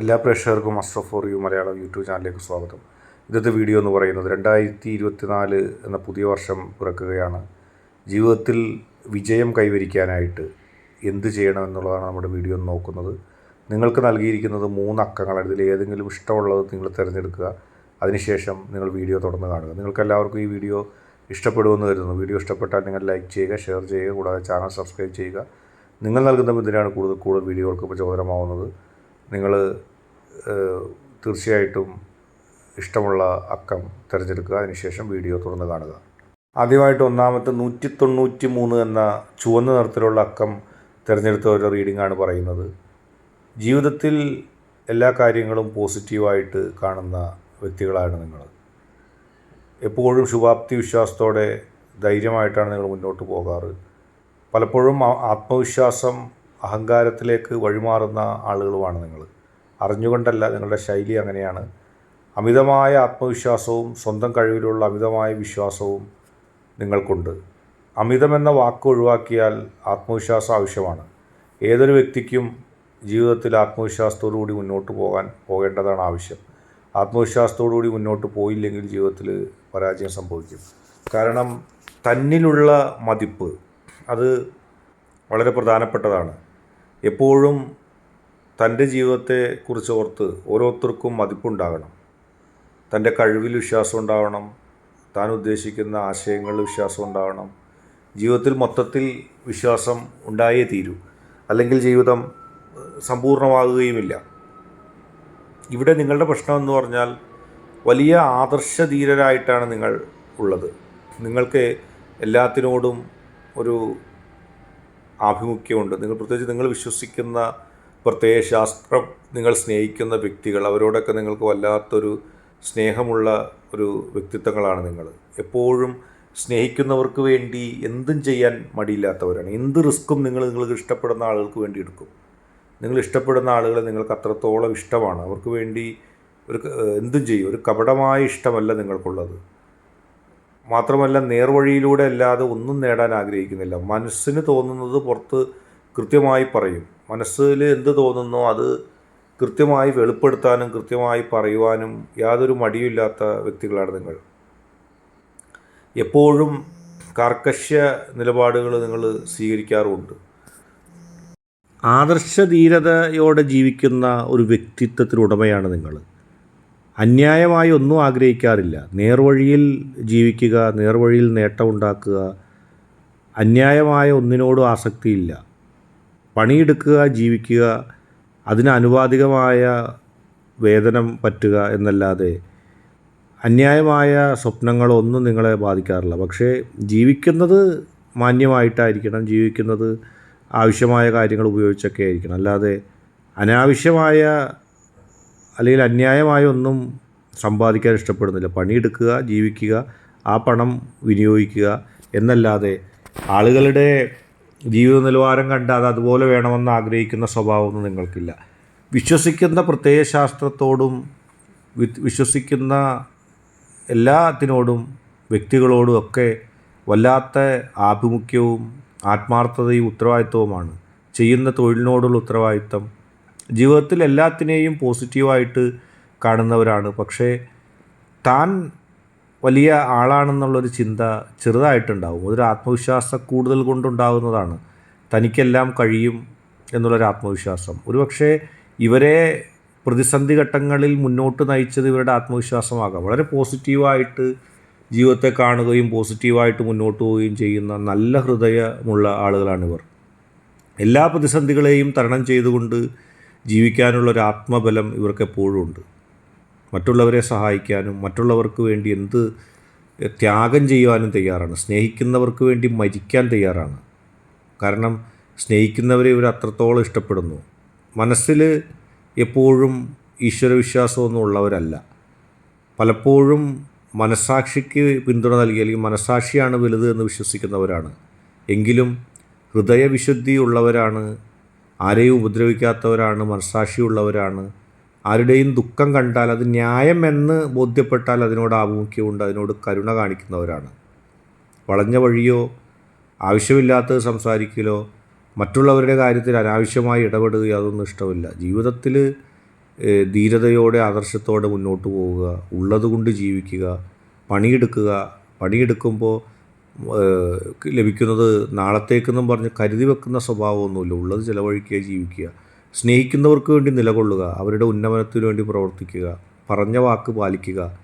എല്ലാ പ്രേക്ഷകർക്കും astro for you Malayalam YouTube ചാനലിലേക്ക് സ്വാഗതം. ഇന്നത്തെ വീഡിയോ എന്ന് പറയുന്നത് രണ്ടായിരത്തി ഇരുപത്തിനാല് എന്ന പുതിയ വർഷം പിറക്കുകയാണ്. ജീവിതത്തിൽ വിജയം കൈവരിക്കാനായിട്ട് എന്ത് ചെയ്യണമെന്നുള്ളതാണ് നമ്മുടെ വീഡിയോ നോക്കുന്നത്. നിങ്ങൾക്ക് നൽകിയിരിക്കുന്നത് മൂന്ന് അക്കങ്ങളാണ്. ഇതിൽ ഏതെങ്കിലും ഇഷ്ടമുള്ളത് നിങ്ങൾ തിരഞ്ഞെടുക്കുക. അതിനുശേഷം നിങ്ങൾ വീഡിയോ തുടർന്ന് കാണുക. നിങ്ങൾക്ക് എല്ലാവർക്കും ഈ വീഡിയോ ഇഷ്ടപ്പെടുമെന്ന് കരുതുന്നു. വീഡിയോ ഇഷ്ടപ്പെട്ടാൽ നിങ്ങൾ ലൈക്ക് ചെയ്യുക ഷെയർ ചെയ്യുക കൂടാതെ ചാനൽ സബ്സ്ക്രൈബ് ചെയ്യുക. നിങ്ങൾ നൽകുന്ന പിന്തുണയാണ് കൂടുതൽ കൂടുതൽ വീഡിയോകൾക്ക് പ്രചോദനമാവുന്നത്. നിങ്ങൾ തീർച്ചയായിട്ടും ഇഷ്ടമുള്ള അക്കം തിരഞ്ഞെടുക്കുക. അതിനുശേഷം വീഡിയോ തുറന്ന് കാണുക. ആദ്യമായിട്ട് ഒന്നാമത്തെ നൂറ്റി തൊണ്ണൂറ്റി മൂന്ന് എന്ന ചുവന്ന നിറത്തിലുള്ള അക്കം തിരഞ്ഞെടുത്തവരുടെ റീഡിംഗ് ആണ് പറയുന്നത്. ജീവിതത്തിൽ എല്ലാ കാര്യങ്ങളും പോസിറ്റീവായിട്ട് കാണുന്ന വ്യക്തികളാണ് നിങ്ങൾ. എപ്പോഴും ശുഭാപ്തി വിശ്വാസത്തോടെ ധൈര്യമായിട്ടാണ് നിങ്ങൾ മുന്നോട്ട് പോകാറ്. പലപ്പോഴും ആത്മവിശ്വാസം അഹങ്കാരത്തിലേക്ക് വഴിമാറുന്ന ആളുകളുമാണ് നിങ്ങൾ. അറിഞ്ഞുകൊണ്ടല്ല നിങ്ങളുടെ ശൈലി അങ്ങനെയാണ്. അമിതമായ ആത്മവിശ്വാസവും സ്വന്തം കഴിവിലുള്ള അമിതമായ വിശ്വാസവും നിങ്ങൾക്കുണ്ട്. അമിതമെന്ന വാക്ക് ഒഴിവാക്കിയാൽ ആത്മവിശ്വാസം ആവശ്യമാണ്. ഏതൊരു വ്യക്തിക്കും ജീവിതത്തിൽ ആത്മവിശ്വാസത്തോടു കൂടി മുന്നോട്ട് പോകാൻ പോകേണ്ടതാണ് ആവശ്യം. ആത്മവിശ്വാസത്തോടു കൂടി മുന്നോട്ട് പോയില്ലെങ്കിൽ ജീവിതത്തിൽ പരാജയം സംഭവിക്കും. കാരണം തന്നിലുള്ള മതിപ്പ് അത് വളരെ പ്രധാനപ്പെട്ടതാണ്. എപ്പോഴും തന്റെ ജീവിതത്തെക്കുറിച്ച് ഓർത്ത് ഓരോരുത്തർക്കും മതിപ്പുണ്ടാകണം. തന്റെ കഴിവിൽ വിശ്വാസം ഉണ്ടാവണം. താൻ ഉദ്ദേശിക്കുന്ന ആശയങ്ങളിൽ വിശ്വാസം ഉണ്ടാവണം. ജീവിതത്തിൽ മൊത്തത്തിൽ വിശ്വാസം ഉണ്ടായേ തീരൂ. അല്ലെങ്കിൽ ജീവിതം സമ്പൂർണമാകുകയുമില്ല. ഇവിടെ നിങ്ങളുടെ പ്രശ്നം എന്ന് പറഞ്ഞാൽ വലിയ ആദർശധീരരായിട്ടാണ് നിങ്ങൾ ഉള്ളത്. നിങ്ങൾക്ക് എല്ലാത്തിനോടും ഒരു ആഭിമുഖ്യമുണ്ട്. നിങ്ങൾ പ്രത്യേകിച്ച് നിങ്ങൾ വിശ്വസിക്കുന്ന പ്രത്യേക ശാസ്ത്രം നിങ്ങൾ സ്നേഹിക്കുന്ന വ്യക്തികൾ അവരോടൊക്കെ നിങ്ങൾക്ക് വല്ലാത്തൊരു സ്നേഹമുള്ള ഒരു വ്യക്തിത്വങ്ങളാണ് നിങ്ങൾ. എപ്പോഴും സ്നേഹിക്കുന്നവർക്ക് വേണ്ടി എന്തും ചെയ്യാൻ മടിയില്ലാത്തവരാണ്. എന്ത് റിസ്ക്കും നിങ്ങൾ നിങ്ങൾക്ക് ഇഷ്ടപ്പെടുന്ന ആളുകൾക്ക് വേണ്ടി എടുക്കും. നിങ്ങൾ ഇഷ്ടപ്പെടുന്ന ആളുകളെ നിങ്ങൾക്ക് അത്രത്തോളം ഇഷ്ടമാണ്. അവർക്ക് വേണ്ടി ഒരു എന്തും ചെയ്യും. ഒരു കപടമായ ഇഷ്ടമല്ല നിങ്ങൾക്കുള്ളത്. മാത്രമല്ല നേർവഴിയിലൂടെ അല്ലാതെ ഒന്നും നേടാൻ ആഗ്രഹിക്കുന്നില്ല. മനസ്സിന് തോന്നുന്നത് പുറത്ത് കൃത്യമായി പറയും. മനസ്സിൽ എന്ത് തോന്നുന്നു അത് കൃത്യമായി വെളിപ്പെടുത്താനും കൃത്യമായി പറയുവാനും യാതൊരു മടിയുമില്ലാത്ത വ്യക്തികളാണ് നിങ്ങൾ. എപ്പോഴും കാർക്കശ്യ നിലപാടുകൾ നിങ്ങൾ സ്വീകരിക്കാറുമുണ്ട്. ആദർശധീരതയോടെ ജീവിക്കുന്ന ഒരു വ്യക്തിത്വത്തിനുടമയാണ് നിങ്ങൾ. അന്യായമായി ഒന്നും ആഗ്രഹിക്കാറില്ല. നേർവഴിയിൽ ജീവിക്കുക നേർവഴിയിൽ നേട്ടമുണ്ടാക്കുക അന്യായമായ ഒന്നിനോടും ആസക്തിയില്ല. പണിയെടുക്കുക ജീവിക്കുക അതിന് അനുവാദികമായ വേതനം പറ്റുക എന്നല്ലാതെ അന്യായമായ സ്വപ്നങ്ങളൊന്നും നിങ്ങളെ ബാധിക്കാറില്ല. പക്ഷേ ജീവിക്കുന്നത് മാന്യമായിട്ടായിരിക്കണം ജീവിക്കുന്നത് ആവശ്യമായ കാര്യങ്ങൾ ഉപയോഗിച്ചൊക്കെ ആയിരിക്കണം. അല്ലാതെ അനാവശ്യമായ അല്ലെങ്കിൽ അന്യായമായ ഒന്നും സമ്പാദിക്കാൻ ഇഷ്ടപ്പെടുന്നില്ല. പണിയെടുക്കുക ജീവിക്കുക ആ പണം വിനിയോഗിക്കുക എന്നല്ലാതെ ആളുകളുടെ ജീവിത നിലവാരം കണ്ട് അത് അതുപോലെ വേണമെന്ന് ആഗ്രഹിക്കുന്ന സ്വഭാവമൊന്നും നിങ്ങൾക്കില്ല. വിശ്വസിക്കുന്ന പ്രത്യയശാസ്ത്രത്തോടും ശാസ്ത്രത്തോടും വിശ്വസിക്കുന്ന എല്ലാത്തിനോടും വ്യക്തികളോടും ഒക്കെ വല്ലാത്ത ആഭിമുഖ്യവും ആത്മാർത്ഥതയും ഉത്തരവാദിത്വവുമാണ്. ചെയ്യുന്ന തൊഴിലിനോടുള്ള ഉത്തരവാദിത്തം ജീവിതത്തിൽ എല്ലാത്തിനെയും പോസിറ്റീവായിട്ട് കാണുന്നവരാണ്. പക്ഷേ താൻ വലിയ ആളാണെന്നുള്ളൊരു ചിന്ത ചെറുതായിട്ടുണ്ടാവും. അതൊരു ആത്മവിശ്വാസ കൂടുതൽ കൊണ്ടുണ്ടാകുന്നതാണ് തനിക്കെല്ലാം കഴിയും എന്നുള്ളൊരു ആത്മവിശ്വാസം. ഒരുപക്ഷെ ഇവരെ പ്രതിസന്ധി ഘട്ടങ്ങളിൽ മുന്നോട്ട് നയിച്ചത് ഇവരുടെ ആത്മവിശ്വാസമാകാം. വളരെ പോസിറ്റീവായിട്ട് ജീവിതത്തെ കാണുകയും പോസിറ്റീവായിട്ട് മുന്നോട്ട് പോവുകയും ചെയ്യുന്ന നല്ല ഹൃദയമുള്ള ആളുകളാണിവർ. എല്ലാ പ്രതിസന്ധികളെയും തരണം ചെയ്തുകൊണ്ട് ജീവിക്കാനുള്ള ഒരു ആത്മബലം ഇവർക്ക് എപ്പോഴും ഉണ്ട്. മറ്റുള്ളവരെ സഹായിക്കാനും മറ്റുള്ളവർക്ക് വേണ്ടി എന്ത് ത്യാഗം ചെയ്യുവാനും തയ്യാറാണ്. സ്നേഹിക്കുന്നവർക്ക് വേണ്ടി മരിക്കാൻ തയ്യാറാണ്. കാരണം സ്നേഹിക്കുന്നവരെ ഇവർ അത്രത്തോളം ഇഷ്ടപ്പെടുന്നു. മനസ്സിൽ എപ്പോഴും ഈശ്വരവിശ്വാസമൊന്നും ഉള്ളവരല്ല പലപ്പോഴും മനസാക്ഷിക്ക് പിന്തുണ നൽകി അല്ലെങ്കിൽ മനസാക്ഷിയാണ് വലുത് എന്ന് വിശ്വസിക്കുന്നവരാണ്. എങ്കിലും ഹൃദയവിശുദ്ധി ഉള്ളവരാണ് ആരെയും ഉപദ്രവിക്കാത്തവരാണ് മനസാക്ഷിയുള്ളവരാണ് ആരുടെയും ദുഃഖം കണ്ടാൽ അത് ന്യായം എന്ന് ബോധ്യപ്പെട്ടാൽ അതിനോട് ആഭിമുഖ്യമുണ്ട് അതിനോട് കരുണ കാണിക്കുന്നവരാണ്. വളഞ്ഞ വഴിയോ ആവശ്യമില്ലാത്തത് സംസാരിക്കലോ മറ്റുള്ളവരുടെ കാര്യത്തിൽ അനാവശ്യമായി ഇടപെടുകയോ അതൊന്നും ഇഷ്ടമില്ല. ജീവിതത്തിൽ ധീരതയോടെ ആദർശത്തോടെ മുന്നോട്ട് പോവുക ഉള്ളതുകൊണ്ട് ജീവിക്കുക പണിയെടുക്കുക. പണിയെടുക്കുമ്പോൾ ലഭിക്കുന്നത് നാളത്തേക്കെന്നും പറഞ്ഞ് കരുതി വെക്കുന്ന സ്വഭാവമൊന്നുമില്ല. ഉള്ളത് ചിലവഴിക്കുക ജീവിക്കുക. സ്നേഹിക്കുന്നവർക്ക് വേണ്ടി നിലകൊള്ളുക. അവരുടെ ഉന്നമനത്തിന് വേണ്ടി പ്രവർത്തിക്കുക. പറഞ്ഞ വാക്ക് പാലിക്കുക.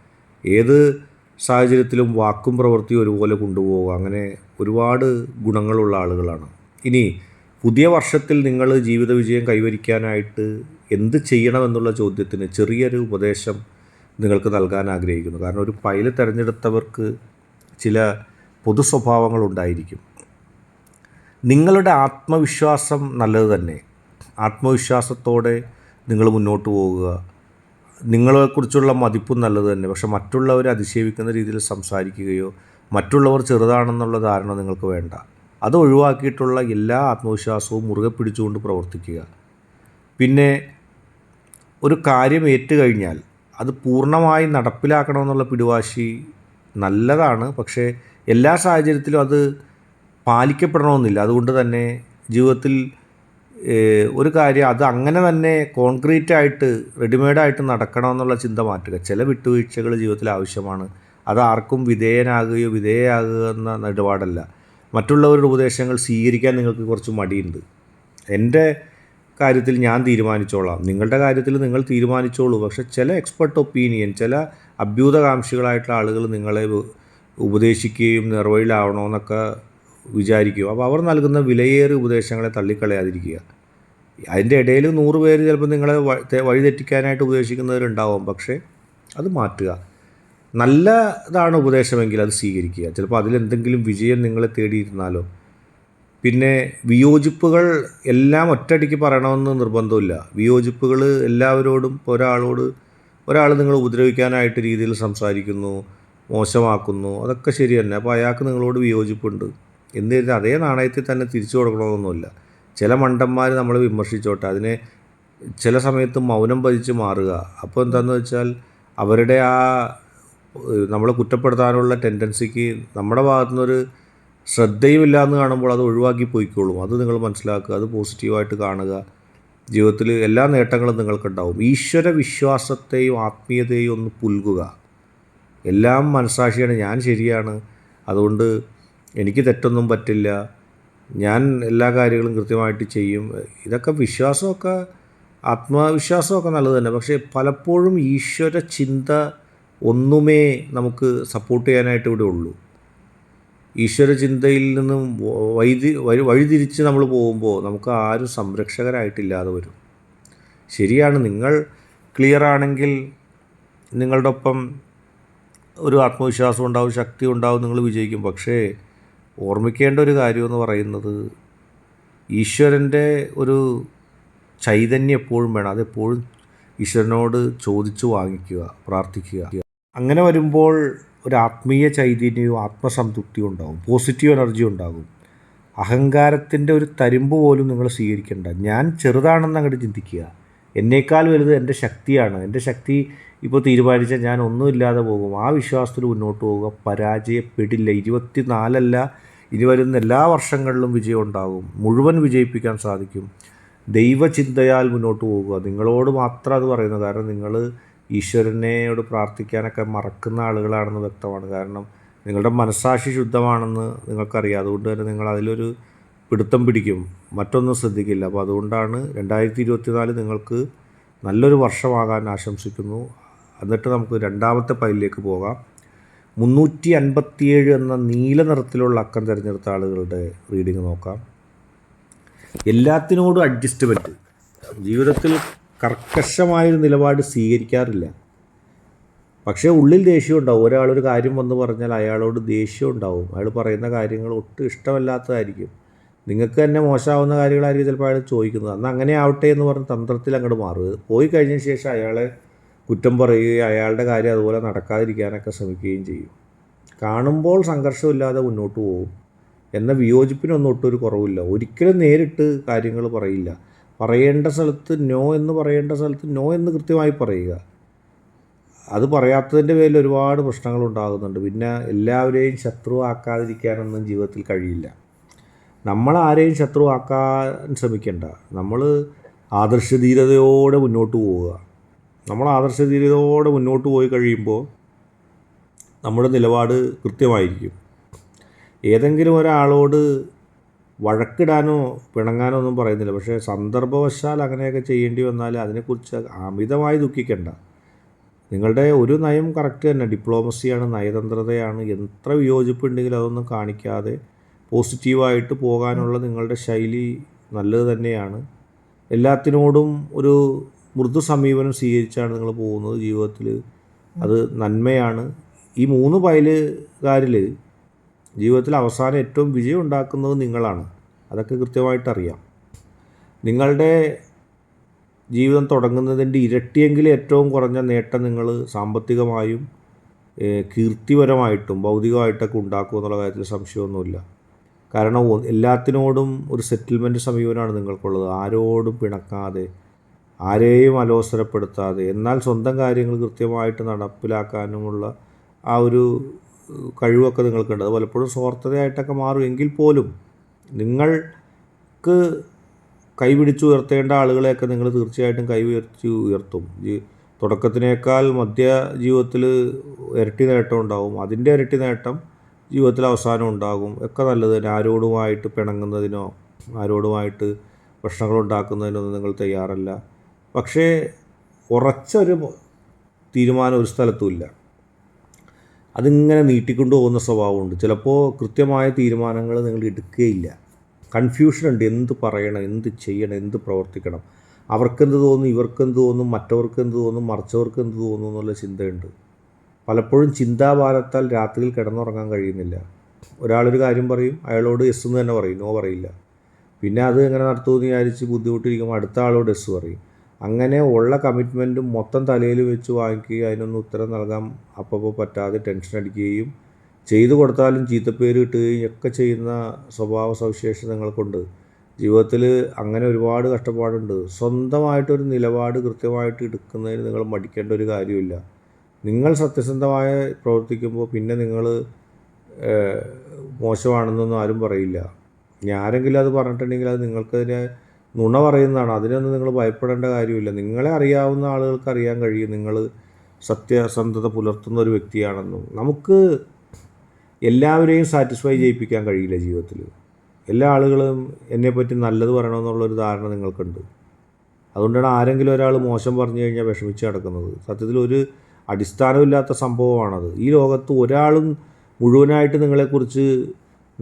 ഏത് സാഹചര്യത്തിലും വാക്കും പ്രവൃത്തിയും ഒരുപോലെ കൊണ്ടുപോവുക. അങ്ങനെ ഒരുപാട് ഗുണങ്ങളുള്ള ആളുകളാണ്. ഇനി പുതിയ വർഷത്തിൽ നിങ്ങൾ ജീവിത വിജയം കൈവരിക്കാനായിട്ട് എന്ത് ചെയ്യണമെന്നുള്ള ചോദ്യത്തിന് ചെറിയൊരു ഉപദേശം നിങ്ങൾക്ക് നൽകാൻ ആഗ്രഹിക്കുന്നു. കാരണം ഒരു പൈല തിരഞ്ഞെടുത്തവർക്ക് ചില പൊതു സ്വഭാവങ്ങളുണ്ടായിരിക്കും നിങ്ങളുടെ ആത്മവിശ്വാസം നല്ലത് തന്നെ. ആത്മവിശ്വാസത്തോടെ നിങ്ങൾ മുന്നോട്ട് പോവുക നിങ്ങളെക്കുറിച്ചുള്ള മതിപ്പും നല്ലത് തന്നെ. പക്ഷെ മറ്റുള്ളവരെ അതിശയിക്കുന്ന രീതിയിൽ സംസാരിക്കുകയോ മറ്റുള്ളവർ ചെറുതാണെന്നുള്ള ധാരണ നിങ്ങൾക്ക് വേണ്ട. അത് ഒഴിവാക്കിയിട്ടുള്ള എല്ലാ ആത്മവിശ്വാസവും മുറുകെ പിടിച്ചുകൊണ്ട് പ്രവർത്തിക്കുക. പിന്നെ ഒരു കാര്യം ഏറ്റുകഴിഞ്ഞാൽ അത് പൂർണമായി നടപ്പിലാക്കണമെന്നുള്ള പിടിവാശി നല്ലതാണ്. പക്ഷേ എല്ലാ സാഹചര്യത്തിലും അത് പാലിക്കപ്പെടണമെന്നില്ല. അതുകൊണ്ട് തന്നെ ജീവിതത്തിൽ ഒരു കാര്യം അത് അങ്ങനെ തന്നെ കോൺക്രീറ്റ് ആയിട്ട് റെഡിമെയ്ഡായിട്ട് നടക്കണമെന്നുള്ള ചിന്ത മാറ്റുക. ചില വിട്ടുവീഴ്ചകൾ ജീവിതത്തിൽ ആവശ്യമാണ്. അത് ആർക്കും വിധേയനാകുകയോ വിധേയയാകുക എന്ന നിലപാടല്ല. മറ്റുള്ളവരുടെ ഉപദേശങ്ങൾ സ്വീകരിക്കാൻ നിങ്ങൾക്ക് കുറച്ച് മടിയുണ്ട്. എന്റെ കാര്യത്തിൽ ഞാൻ തീരുമാനിച്ചോളാം. നിങ്ങളുടെ കാര്യത്തിൽ നിങ്ങൾ തീരുമാനിച്ചോളൂ. പക്ഷേ ചില എക്സ്പെർട്ട് ഒപ്പീനിയൻ ചില അഭ്യൂതകാംക്ഷികളായിട്ടുള്ള ആളുകൾ നിങ്ങളെ ഉപദേശിക്കുകയും നിർവഴിയിലാവണമെന്നൊക്കെ വിചാരിക്കും അപ്പോൾ അവർ നൽകുന്ന വിലയേറിയ ഉപദേശങ്ങളെ തള്ളിക്കളയാതിരിക്കുക. അതിന്റെ ഇടയിൽ നൂറ് പേര് ചിലപ്പോൾ നിങ്ങളെ വഴിതെറ്റിക്കാനായിട്ട് ഉപദേശിക്കുന്നവരുണ്ടാവും. പക്ഷേ അത് മാറ്റുക. നല്ലതാണ് ഉപദേശമെങ്കിൽ അത് സ്വീകരിക്കുക. ചിലപ്പോൾ അതിലെന്തെങ്കിലും വിജയം നിങ്ങളെ തേടിയിരുന്നാലോ. പിന്നെ വിയോജിപ്പുകൾ എല്ലാം ഒറ്റയടിക്ക് പറയണമെന്ന് നിർബന്ധമില്ല. വിയോജിപ്പുകൾ എല്ലാവരോടും ഒരാളോട് ഒരാൾ നിങ്ങൾ ഉപദ്രവിക്കാനായിട്ട് രീതിയിൽ സംസാരിക്കുന്നു. മോശമാക്കുന്നു. അതൊക്കെ ശരി തന്നെ അപ്പോൾ അയാൾക്ക് നിങ്ങളോട് വിയോജിപ്പുണ്ട്. എന്നിരുന്നാൽ അതേ നാണയത്തിൽ തന്നെ തിരിച്ചു കൊടുക്കണമെന്നൊന്നുമില്ല. ചില മണ്ടന്മാർ നമ്മൾ വിമർശിച്ചോട്ടെ. അതിനെ ചില സമയത്ത് മൗനം പതിച്ച് മാറുക. അപ്പോൾ എന്താണെന്ന് വെച്ചാൽ അവരുടെ ആ നമ്മളെ കുറ്റപ്പെടുത്താനുള്ള ടെൻഡൻസിക്ക് നമ്മുടെ ഭാഗത്തുനിന്നൊരു ശ്രദ്ധയുമില്ല എന്ന് കാണുമ്പോൾ അത് ഒഴിവാക്കി പോയിക്കോളും. അത് നിങ്ങൾ മനസ്സിലാക്കുക. അത് പോസിറ്റീവായിട്ട് കാണുക. ജീവിതത്തിൽ എല്ലാ നേട്ടങ്ങളും നിങ്ങൾക്കുണ്ടാവും. ഈശ്വര വിശ്വാസത്തെയും ആത്മീയതയും ഒന്ന് പുൽകുക. എല്ലാം മനസ്സാക്ഷിയാണ് ഞാൻ ശരിയാണ്. അതുകൊണ്ട് എനിക്ക് തെറ്റൊന്നും പറ്റില്ല. ഞാൻ എല്ലാ കാര്യങ്ങളും കൃത്യമായിട്ട് ചെയ്യും. ഇതൊക്കെ വിശ്വാസമൊക്കെ ആത്മവിശ്വാസമൊക്കെ നല്ലത് തന്നെ. പക്ഷേ പലപ്പോഴും ഈശ്വര ചിന്ത ഒന്നുമേ നമുക്ക് സപ്പോർട്ട് ചെയ്യാനായിട്ട് ഇവിടെ ഉള്ളൂ. ഈശ്വര ചിന്തയിൽ നിന്നും വൈതി വഴി വഴിതിരിച്ച് നമ്മൾ പോകുമ്പോൾ നമുക്ക് ആരും സംരക്ഷകരായിട്ടില്ലാതെ വരും. ശരിയാണ്. നിങ്ങൾ ക്ലിയർ ആണെങ്കിൽ നിങ്ങളുടെ ഒപ്പം ഒരു ആത്മവിശ്വാസം ഉണ്ടാവും ശക്തി ഉണ്ടാവും നിങ്ങൾ വിജയിക്കും. പക്ഷേ ഓർമ്മിക്കേണ്ട ഒരു കാര്യമെന്ന് പറയുന്നത് ഈശ്വരന്റെ ഒരു ചൈതന്യം എപ്പോഴും വേണം. അതെപ്പോഴും ഈശ്വരനോട് ചോദിച്ചു വാങ്ങിക്കുക പ്രാർത്ഥിക്കുക. അങ്ങനെ വരുമ്പോൾ ഒരു ആത്മീയ ചൈതന്യവും ആത്മസംതൃപ്തിയും ഉണ്ടാകും പോസിറ്റീവ് എനർജി ഉണ്ടാകും. അഹങ്കാരത്തിന്റെ ഒരു തരിമ്പ് പോലും നിങ്ങൾ സ്വീകരിക്കേണ്ട. ഞാൻ ചെറുതാണെന്ന് അങ്ങോട്ട് ചിന്തിക്കുക. എന്നേക്കാൾ വലുത് എന്റെ ശക്തിയാണ്. എന്റെ ശക്തി ഇപ്പോൾ തീരുമാനിച്ചാൽ ഞാൻ ഒന്നുമില്ലാതെ പോകും. ആ വിശ്വാസത്തിൽ മുന്നോട്ട് പോവുക. പരാജയപ്പെടില്ല. ഇരുപത്തി നാലല്ല ഇനി വരുന്ന എല്ലാ വർഷങ്ങളിലും വിജയം ഉണ്ടാകും. മുഴുവൻ വിജയിപ്പിക്കാൻ സാധിക്കും. ദൈവചിന്തയാൽ മുന്നോട്ട് പോകുക നിങ്ങളോട് മാത്രം അത് പറയുന്നത്. കാരണം നിങ്ങൾ ഈശ്വരനെയോട് പ്രാർത്ഥിക്കാനൊക്കെ മറക്കുന്ന ആളുകളാണെന്ന് വ്യക്തമാണ്. കാരണം നിങ്ങളുടെ മനസ്സാക്ഷി ശുദ്ധമാണെന്ന് നിങ്ങൾക്കറിയാം. അതുകൊണ്ട് തന്നെ നിങ്ങൾ അതിലൊരു പിടുത്തം പിടിക്കും. മറ്റൊന്നും ശ്രദ്ധിക്കില്ല. അപ്പോൾ അതുകൊണ്ടാണ് രണ്ടായിരത്തി ഇരുപത്തിനാല് നിങ്ങൾക്ക് നല്ലൊരു വർഷമാകാൻ ആശംസിക്കുന്നു. എന്നിട്ട് നമുക്ക് രണ്ടാമത്തെ പൈലിലേക്ക് പോകാം. മുന്നൂറ്റി അൻപത്തിയേഴ് എന്ന നീല നിറത്തിലുള്ള അക്കം തിരഞ്ഞെടുത്ത ആളുകളുടെ റീഡിങ് നോക്കാം. എല്ലാത്തിനോടും അഡ്ജസ്റ്റ്മെന്റ് ജീവിതത്തിൽ കർക്കശമായൊരു നിലപാട് സ്വീകരിക്കാറില്ല. പക്ഷേ ഉള്ളിൽ ദേഷ്യം ഉണ്ടാവും. ഒരാളൊരു കാര്യം വന്ന് പറഞ്ഞാൽ അയാളോട് ദേഷ്യം ഉണ്ടാവും. അയാൾ പറയുന്ന കാര്യങ്ങൾ ഒട്ടും ഇഷ്ടമല്ലാത്തതായിരിക്കും. നിങ്ങൾക്ക് തന്നെ മോശമാവുന്ന കാര്യങ്ങളായിരിക്കും ചിലപ്പോൾ അയാൾ ചോദിക്കുന്നത്. അന്ന് അങ്ങനെ ആവട്ടെ എന്ന് പറഞ്ഞ് തന്ത്രത്തിൽ അങ്ങോട്ട് മാറുക പോയി കഴിഞ്ഞ ശേഷം അയാളെ കുറ്റം പറയുകയും അയാളുടെ കാര്യം അതുപോലെ നടക്കാതിരിക്കാനൊക്കെ ശ്രമിക്കുകയും ചെയ്യും. കാണുമ്പോൾ സംഘർഷമില്ലാതെ മുന്നോട്ട് പോകും. എന്ന വിയോജിപ്പിനൊന്നും ഒട്ടും ഒരു കുറവില്ല. ഒരിക്കലും നേരിട്ട് കാര്യങ്ങൾ പറയില്ല. പറയേണ്ട സ്ഥലത്ത് നോ എന്ന് പറയേണ്ട സ്ഥലത്ത് നോ എന്ന് കൃത്യമായി പറയുക. അത് പറയാത്തതിന്റെ പേരിൽ ഒരുപാട് പ്രശ്നങ്ങൾ ഉണ്ടാകുന്നുണ്ട്. പിന്നെ എല്ലാവരെയും ശത്രുവാക്കാതിരിക്കാനൊന്നും ജീവിതത്തിൽ കഴിയില്ല. നമ്മൾ ആരെയും ശത്രുവാക്കാൻ ശ്രമിക്കേണ്ട. നമ്മൾ ആദർശധീരതയോടെ മുന്നോട്ട് പോവുക. നമ്മൾ ആദർശ ആദർശധീരതയോടെ മുന്നോട്ട് പോയി കഴിയുമ്പോൾ നമ്മുടെ നിലപാട് കൃത്യമായിരിക്കും. ഏതെങ്കിലും ഒരാളോട് വഴക്കിടാനോ പിണങ്ങാനോ ഒന്നും പറയുന്നില്ല. പക്ഷേ സന്ദർഭവശാൽ അങ്ങനെയൊക്കെ ചെയ്യേണ്ടി വന്നാൽ അതിനെക്കുറിച്ച് അമിതമായി ദുഃഖിക്കേണ്ട. നിങ്ങളുടെ ഒരു നയം കറക്റ്റ് തന്നെ. ഡിപ്ലോമസിയാണ് നയതന്ത്രതയാണ്. എത്ര വിയോജിപ്പുണ്ടെങ്കിലും അതൊന്നും കാണിക്കാതെ പോസിറ്റീവായിട്ട് പോകാനുള്ള നിങ്ങളുടെ ശൈലി നല്ലത് തന്നെയാണ്. എല്ലാത്തിനോടും ഒരു മൃദു സമീപനം സ്വീകരിച്ചാണ് നിങ്ങൾ പോകുന്നത് ജീവിതത്തിൽ. അത് നന്മയാണ്. ഈ മൂന്ന് പൈലുകാരിൽ ജീവിതത്തിൽ അവസാനം ഏറ്റവും വിജയം ഉണ്ടാക്കുന്നത് നിങ്ങളാണ്. അതൊക്കെ കൃത്യമായിട്ടറിയാം നിങ്ങളുടെ ജീവിതം തുടങ്ങുന്നതിന്റെ ഇരട്ടിയെങ്കിലും ഏറ്റവും കുറഞ്ഞ നേട്ടം നിങ്ങൾ സാമ്പത്തികമായും കീർത്തിപരമായിട്ടും ഭൗതികമായിട്ടൊക്കെ ഉണ്ടാക്കും എന്നുള്ള കാര്യത്തിൽ സംശയമൊന്നുമില്ല. കാരണം എല്ലാത്തിനോടും ഒരു സെറ്റിൽമെന്റ് സമീപനമാണ് നിങ്ങൾക്കുള്ളത്. ആരോടും പിണക്കാതെ ആരെയും അലോസരപ്പെടുത്താതെ എന്നാൽ സ്വന്തം കാര്യങ്ങൾ കൃത്യമായിട്ട് നടപ്പിലാക്കാനുമുള്ള ആ ഒരു കഴിവൊക്കെ നിങ്ങൾക്കുണ്ട്. അത് പലപ്പോഴും സ്വാർത്ഥതയായിട്ടൊക്കെ മാറും. എങ്കിൽ പോലും നിങ്ങൾക്ക് കൈപിടിച്ച് ഉയർത്തേണ്ട ആളുകളെയൊക്കെ നിങ്ങൾ തീർച്ചയായിട്ടും കൈ ഉയർത്തി ഉയർത്തും. ഈ തുടക്കത്തിനേക്കാൾ മധ്യ ജീവിതത്തിൽ ഇരട്ടി നേട്ടം ഉണ്ടാവും. അതിന്റെ ഇരട്ടി നേട്ടം ജീവിതത്തിൽ അവസാനം ഉണ്ടാകും. ഒക്കെ നല്ലത് തന്നെ. ആരോടുമായിട്ട് പിണങ്ങുന്നതിനോ ആരോടുമായിട്ട് പ്രശ്നങ്ങൾ ഉണ്ടാക്കുന്നതിനൊന്നും നിങ്ങൾ തയ്യാറല്ല. പക്ഷേ ഉറച്ചൊരു തീരുമാനം ഒരു സ്ഥലത്തുമില്ല അതിങ്ങനെ നീട്ടിക്കൊണ്ടു പോകുന്ന സ്വഭാവമുണ്ട്. ചിലപ്പോൾ കൃത്യമായ തീരുമാനങ്ങൾ നിങ്ങൾ എടുക്കുകയില്ല. കൺഫ്യൂഷൻ ഉണ്ട് എന്ത് പറയണം? എന്ത് ചെയ്യണം? എന്ത് പ്രവർത്തിക്കണം? അവർക്കെന്ത് തോന്നും? ഇവർക്കെന്ത് തോന്നും? മറ്റവർക്ക് എന്ത് തോന്നും? മറിച്ചവർക്ക് എന്ത് തോന്നും? എന്നുള്ള ചിന്തയുണ്ട്. പലപ്പോഴും ചിന്താഭാരത്താൽ രാത്രിയിൽ കിടന്നുറങ്ങാൻ കഴിയുന്നില്ല. ഒരാളൊരു കാര്യം പറയും അയാളോട് എസ് എന്ന് തന്നെ പറയും. നോ പറയില്ല. പിന്നെ അത് എങ്ങനെ നടത്തുമെന്ന് വിചാരിച്ച് ബുദ്ധിമുട്ടിരിക്കുമ്പോൾ അടുത്ത ആളോട് എസ് പറയും. അങ്ങനെ ഉള്ള കമ്മിറ്റ്മെന്റും മൊത്തം തലയിൽ വെച്ച് വാങ്ങിക്കുകയും അതിനൊന്നും ഉത്തരം നൽകാൻ അപ്പപ്പോൾ പറ്റാതെ ടെൻഷൻ അടിക്കുകയും ചെയ്തു കൊടുത്താലും ചീത്തപ്പേര് കിട്ടുകയും ഒക്കെ ചെയ്യുന്ന സ്വഭാവ സവിശേഷതകൾക്കുണ്ട് ജീവിതത്തിൽ അങ്ങനെ ഒരുപാട് കഷ്ടപ്പാടുണ്ട്. സ്വന്തമായിട്ടൊരു നിലപാട് കൃത്യമായിട്ട് എടുക്കുന്നതിന് നിങ്ങൾ മടിക്കേണ്ട ഒരു കാര്യമില്ല. നിങ്ങൾ സത്യസന്ധമായി പ്രവർത്തിക്കുമ്പോൾ പിന്നെ നിങ്ങൾ മോശമാണെന്നൊന്നും ആരും പറയില്ല. ഇനി ആരെങ്കിലും അത് പറഞ്ഞിട്ടുണ്ടെങ്കിൽ അത് നിങ്ങൾക്കതിനെ നുണ പറയുന്നതാണ്. അതിനൊന്നും നിങ്ങൾ ഭയപ്പെടേണ്ട കാര്യമില്ല. നിങ്ങളെ അറിയാവുന്ന ആളുകൾക്ക് അറിയാൻ കഴിയും. നിങ്ങൾ സത്യസന്ധത പുലർത്തുന്ന ഒരു വ്യക്തിയാണെന്നും. നമുക്ക് എല്ലാവരെയും സാറ്റിസ്ഫൈ ചെയ്യിപ്പിക്കാൻ കഴിയില്ല ജീവിതത്തിൽ. എല്ലാ ആളുകളും എന്നെപ്പറ്റി നല്ലത് പറയണമെന്നുള്ളൊരു ധാരണ നിങ്ങൾക്കുണ്ട്. അതുകൊണ്ടാണ് ആരെങ്കിലും ഒരാൾ മോശം പറഞ്ഞു കഴിഞ്ഞാൽ വിഷമിച്ച് കിടക്കുന്നത് സത്യത്തിൽ ഒരു അടിസ്ഥാനമില്ലാത്ത സംഭവമാണത്. ഈ ലോകത്ത് ഒരാളും മുഴുവനായിട്ട് നിങ്ങളെക്കുറിച്ച്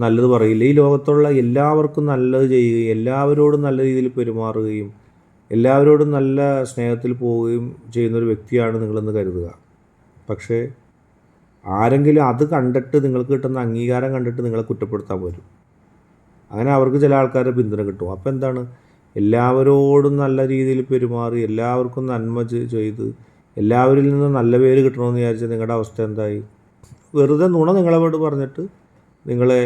നല്ലത് പറയില്ല. ഈ ലോകത്തുള്ള എല്ലാവർക്കും നല്ലത് ചെയ്യുകയും എല്ലാവരോടും നല്ല രീതിയിൽ പെരുമാറുകയും എല്ലാവരോടും നല്ല സ്നേഹത്തിൽ പോവുകയും ചെയ്യുന്നൊരു വ്യക്തിയാണ് നിങ്ങളെന്ന് കരുതുക. പക്ഷേ ആരെങ്കിലും അത് കണ്ടിട്ട് നിങ്ങൾക്ക് കിട്ടുന്ന അംഗീകാരം കണ്ടിട്ട് നിങ്ങളെ കുറ്റപ്പെടുത്താൻ വരും. അങ്ങനെ അവർക്ക് ചില ആൾക്കാരുടെ പിന്തുണ കിട്ടും. അപ്പോൾ എന്താണ്? എല്ലാവരോടും നല്ല രീതിയിൽ പെരുമാറി എല്ലാവർക്കും നന്മ ചെയ്ത് എല്ലാവരിൽ നിന്നും നല്ല പേര് കിട്ടണമെന്ന് വിചാരിച്ചാൽ നിങ്ങളുടെ അവസ്ഥ എന്തായി? വെറുതെ നുണ നിങ്ങളോട് പറഞ്ഞിട്ട് നിങ്ങളെ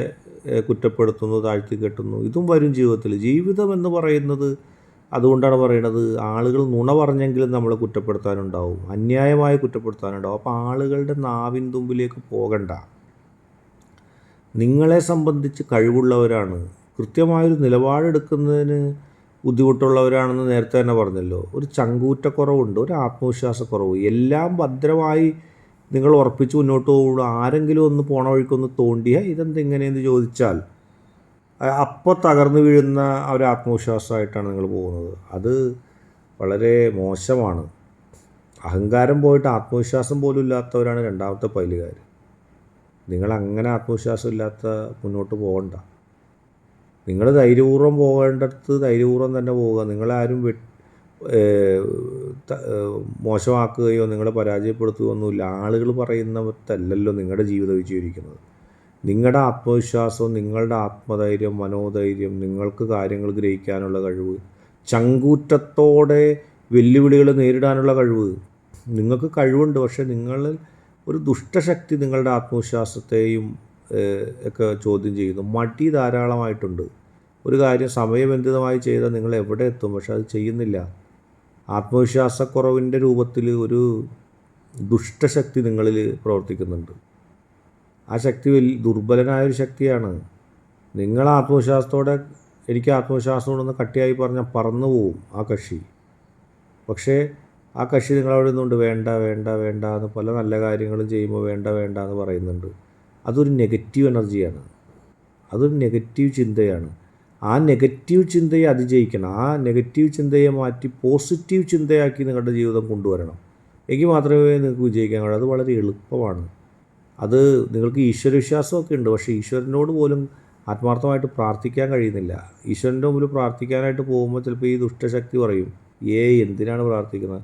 കുറ്റപ്പെടുത്തുന്നു താഴ്ത്തി കെട്ടുന്നു. ഇതും വരും ജീവിതത്തിൽ. ജീവിതം എന്ന് പറയുന്നത് അതുകൊണ്ടാണ് പറയുന്നത് ആളുകൾ നുണ പറഞ്ഞെങ്കിലും നമ്മളെ കുറ്റപ്പെടുത്താനുണ്ടാവും. അന്യായമായി കുറ്റപ്പെടുത്താനുണ്ടാവും. അപ്പോൾ ആളുകളുടെ നാവിൻ തുമ്പിലേക്ക് പോകണ്ട. നിങ്ങളെ സംബന്ധിച്ച് കഴിവുള്ളവരാണ്. കൃത്യമായൊരു നിലപാടെടുക്കുന്നതിന് ബുദ്ധിമുട്ടുള്ളവരാണെന്ന് നേരത്തെ തന്നെ പറഞ്ഞല്ലോ. ഒരു ചങ്കൂറ്റക്കുറവുണ്ട് ഒരു ആത്മവിശ്വാസക്കുറവ്. എല്ലാം ഭദ്രമായി നിങ്ങൾ ഉറപ്പിച്ച് മുന്നോട്ട് പോകുള്ളൂ ആരെങ്കിലും ഒന്ന് പോണ വഴിക്കൊന്ന് തോണ്ടിയാൽ ഇതെന്തെങ്ങനെയെന്ന് ചോദിച്ചാൽ അപ്പോൾ തകർന്നു വീഴുന്ന ഒരു ആത്മവിശ്വാസമായിട്ടാണ് നിങ്ങൾ പോകുന്നത്. അത് വളരെ മോശമാണ്. അഹങ്കാരം പോയിട്ട് ആത്മവിശ്വാസം പോലും ഇല്ലാത്തവരാണ് രണ്ടാമത്തെ പൈലുകാർ നിങ്ങൾ അങ്ങനെ ആത്മവിശ്വാസം ഇല്ലാത്ത മുന്നോട്ട് പോകണ്ട. നിങ്ങൾ ധൈര്യപൂർവം പോകേണ്ടടുത്ത് ധൈര്യപൂർവം തന്നെ പോവുക. നിങ്ങളാരും മോശമാക്കുകയോ നിങ്ങളെ പരാജയപ്പെടുത്തുകയോ ഒന്നുമില്ല ആളുകൾ പറയുന്നവത്തല്ലല്ലോ നിങ്ങളുടെ ജീവിതം വിജയിക്കുന്നത് നിങ്ങളുടെ ആത്മവിശ്വാസവും നിങ്ങളുടെ ആത്മധൈര്യം മനോധൈര്യം നിങ്ങൾക്ക് കാര്യങ്ങൾ ഗ്രഹിക്കാനുള്ള കഴിവ് ചങ്കൂറ്റത്തോടെ വെല്ലുവിളികൾ നേരിടാനുള്ള കഴിവ് നിങ്ങൾക്ക് കഴിവുണ്ട്. പക്ഷേ നിങ്ങളിൽ ഒരു ദുഷ്ടശക്തി നിങ്ങളുടെ ആത്മവിശ്വാസത്തെയും ഒക്കെ ചോദ്യം ചെയ്യുന്നു. മടി ധാരാളമായിട്ടുണ്ട്. ഒരു കാര്യം സമയബന്ധിതമായി ചെയ്താൽ നിങ്ങൾ എവിടെ എത്തും? പക്ഷെ അത് ചെയ്യുന്നില്ല. ആത്മവിശ്വാസക്കുറവിന്റെ രൂപത്തിൽ ഒരു ദുഷ്ടശക്തി നിങ്ങളിൽ പ്രവർത്തിക്കുന്നുണ്ട്. ആ ശക്തി വലിയ ദുർബലനായൊരു ശക്തിയാണ്. നിങ്ങൾ ആത്മവിശ്വാസത്തോടെ എനിക്ക് ആത്മവിശ്വാസമുണ്ടെന്ന് കട്ടിയായി പറഞ്ഞാൽ പറന്നു പോവും ആ കക്ഷി. പക്ഷേ ആ കക്ഷി നിങ്ങളവിടെ നിന്നുകൊണ്ട് വേണ്ട വേണ്ട വേണ്ട എന്ന് പല നല്ല കാര്യങ്ങളും ചെയ്യുമ്പോൾ വേണ്ട വേണ്ട എന്ന് പറയുന്നുണ്ട്. അതൊരു നെഗറ്റീവ് എനർജിയാണ്. അതൊരു നെഗറ്റീവ് ചിന്തയാണ്. ആ നെഗറ്റീവ് ചിന്തയെ അതിജയിക്കണം. ആ നെഗറ്റീവ് ചിന്തയെ മാറ്റി പോസിറ്റീവ് ചിന്തയാക്കി നിങ്ങളുടെ ജീവിതം കൊണ്ടുവരണം. എങ്കിൽ മാത്രമേ നിങ്ങൾക്ക് വിജയിക്കാൻ കഴിയൂ. അത് വളരെ എളുപ്പമാണ്. അത് നിങ്ങൾക്ക് ഈശ്വരവിശ്വാസമൊക്കെ ഉണ്ട്. പക്ഷേ ഈശ്വരനോട് പോലും ആത്മാർത്ഥമായിട്ട് പ്രാർത്ഥിക്കാൻ കഴിയുന്നില്ല. ഈശ്വരന്റെ മുമ്പിൽ പ്രാർത്ഥിക്കാനായിട്ട് പോകുമ്പോൾ ചിലപ്പോൾ ഈ ദുഷ്ടശക്തി പറയും ഏ എന്തിനാണ് പ്രാർത്ഥിക്കുന്നത്?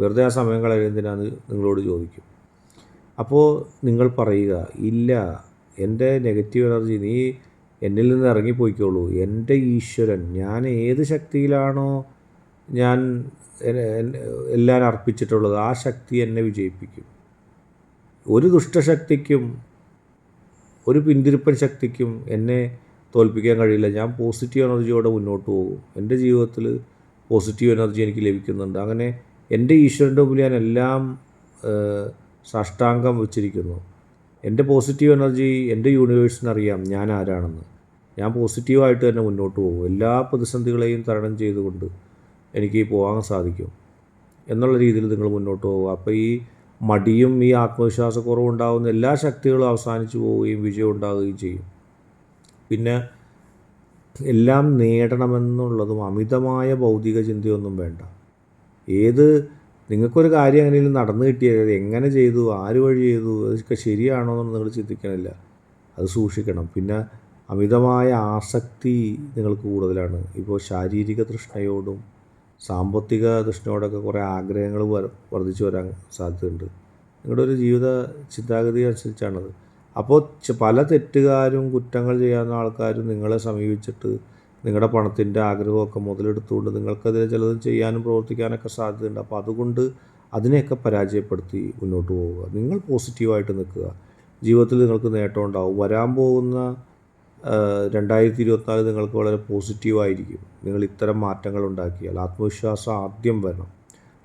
വെറുതെ ആ സമയം കളയുന്നത് എന്തിനാണ് നിങ്ങളോട് ചോദിക്കും. അപ്പോൾ നിങ്ങൾ പറയുക ഇല്ല എന്റെ നെഗറ്റീവ് എനർജി നീ എന്നിൽ നിന്ന് ഇറങ്ങിപ്പോയിക്കോളൂ. എന്റെ ഈശ്വരൻ ഞാൻ ഏത് ശക്തിയിലാണോ ഞാൻ എല്ലാം അർപ്പിച്ചിട്ടുള്ളത് ആ ശക്തി എന്നെ വിജയിപ്പിക്കും. ഒരു ദുഷ്ടശക്തിക്കും ഒരു പിന്തിരിപ്പൻ ശക്തിക്കും എന്നെ തോൽപ്പിക്കാൻ കഴിയില്ല. ഞാൻ പോസിറ്റീവ് എനർജിയോടെ മുന്നോട്ട് പോകും. എന്റെ ജീവിതത്തിൽ പോസിറ്റീവ് എനർജി എനിക്ക് ലഭിക്കുന്നുണ്ട്. അങ്ങനെ എന്റെ ഈശ്വരന്റെ മുമ്പിൽ ഞാൻ എല്ലാം സാഷ്ടാംഗം വെച്ചിരിക്കുന്നു. എന്റെ പോസിറ്റീവ് എനർജി എന്റെ യൂണിവേഴ്സിനറിയാം ഞാൻ ആരാണെന്ന്. ഞാൻ പോസിറ്റീവായിട്ട് തന്നെ മുന്നോട്ട് പോകും. എല്ലാ പ്രതിസന്ധികളെയും തരണം ചെയ്തുകൊണ്ട് എനിക്ക് പോകാൻ സാധിക്കും. എന്നുള്ള രീതിയിൽ നിങ്ങൾ മുന്നോട്ട് പോകുക. അപ്പോൾ ഈ മടിയും ഈ ആത്മവിശ്വാസക്കുറവും ഉണ്ടാകുന്ന എല്ലാ ശക്തികളും അവസാനിച്ചു പോവുകയും വിജയം ഉണ്ടാവുകയും ചെയ്യും. പിന്നെ എല്ലാം നേടണമെന്നുള്ളതും അമിതമായ ഭൗതിക ചിന്തയൊന്നും വേണ്ട. ഏത് നിങ്ങൾക്കൊരു കാര്യം എങ്ങനെയും നടന്നു കിട്ടിയത് എങ്ങനെ ചെയ്തു ആര് വഴി ചെയ്തു അതൊക്കെ ശരിയാണോ എന്ന് നിങ്ങൾ ചിന്തിക്കണില്ല. അത് സൂക്ഷിക്കണം. പിന്നെ അമിതമായ ആസക്തി നിങ്ങൾക്ക് കൂടുതലാണ്. ഇപ്പോൾ ശാരീരിക തൃഷ്ണയോടും സാമ്പത്തിക തൃഷ്ണയോടൊക്കെ കുറേ ആഗ്രഹങ്ങൾ വർദ്ധിച്ചു വരാൻ സാധ്യതയുണ്ട്. നിങ്ങളുടെ ഒരു ജീവിത ചിന്താഗതി അനുസരിച്ചാണത്. അപ്പോൾ പല തെറ്റുകാരും കുറ്റങ്ങൾ ചെയ്യാവുന്ന ആൾക്കാരും നിങ്ങളെ സമീപിച്ചിട്ട് നിങ്ങളുടെ പണത്തിന്റെ ആഗ്രഹമൊക്കെ മുതലെടുത്തുകൊണ്ട് നിങ്ങൾക്കെതിരെ ചിലത് ചെയ്യാനും പ്രവർത്തിക്കാനൊക്കെ സാധ്യതയുണ്ട്. അപ്പോൾ അതുകൊണ്ട് അതിനെയൊക്കെ പരാജയപ്പെടുത്തി മുന്നോട്ട് പോവുക. നിങ്ങൾ പോസിറ്റീവായിട്ട് നിൽക്കുക. ജീവിതത്തിൽ നിങ്ങൾക്ക് നേട്ടം ഉണ്ടാവും. വരാൻ പോകുന്ന രണ്ടായിരത്തി ഇരുപത്തിനാല് നിങ്ങൾക്ക് വളരെ പോസിറ്റീവായിരിക്കും. നിങ്ങൾ ഇത്തരം മാറ്റങ്ങൾ ഉണ്ടാക്കിയാൽ ആത്മവിശ്വാസം ആദ്യം വരണം.